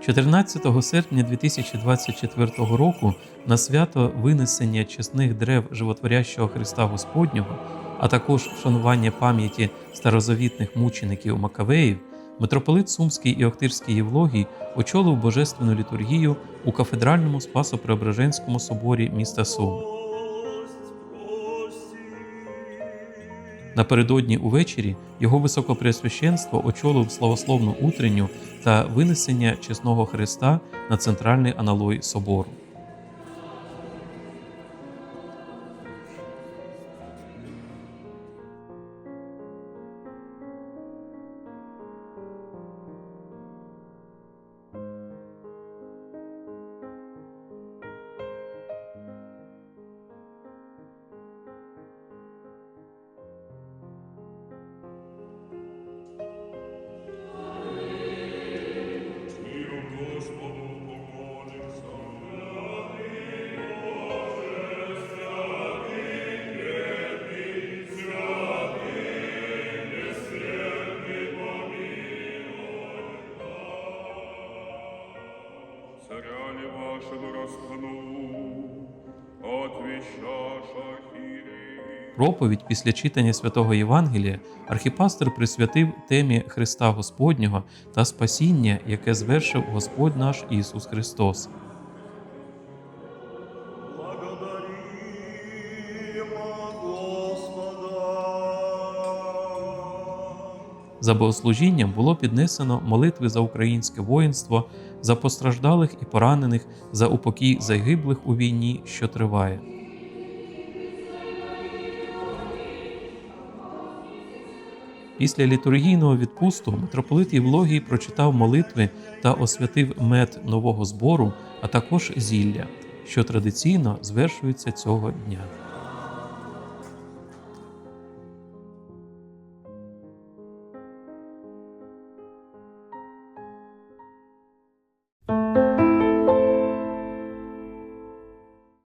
14 серпня 2024 року на свято винесення чесних дерев животворящого Христа Господнього, а також вшанування пам'яті старозавітних мучеників Макавеїв, митрополит Сумський і Охтирський Євлогій очолив божественну літургію у кафедральному Спасо-Преображенському соборі міста Суми. Напередодні увечері його високопреосвященство очолив славословну утренню та винесення чесного Христа на центральний аналой собору. Царя ли вашего распну, отвещаша хири. Проповідь після читання святого Євангелія архіпастер присвятив темі Христа Господнього та спасіння, яке звершив Господь наш Ісус Христос. Благодаримо За богослужінням було піднесено молитви за українське воїнство, за постраждалих і поранених, за упокій загиблих у війні, що триває. Після літургійного відпусту митрополит Євлогій прочитав молитви та освятив мед нового збору, а також зілля, що традиційно звершується цього дня.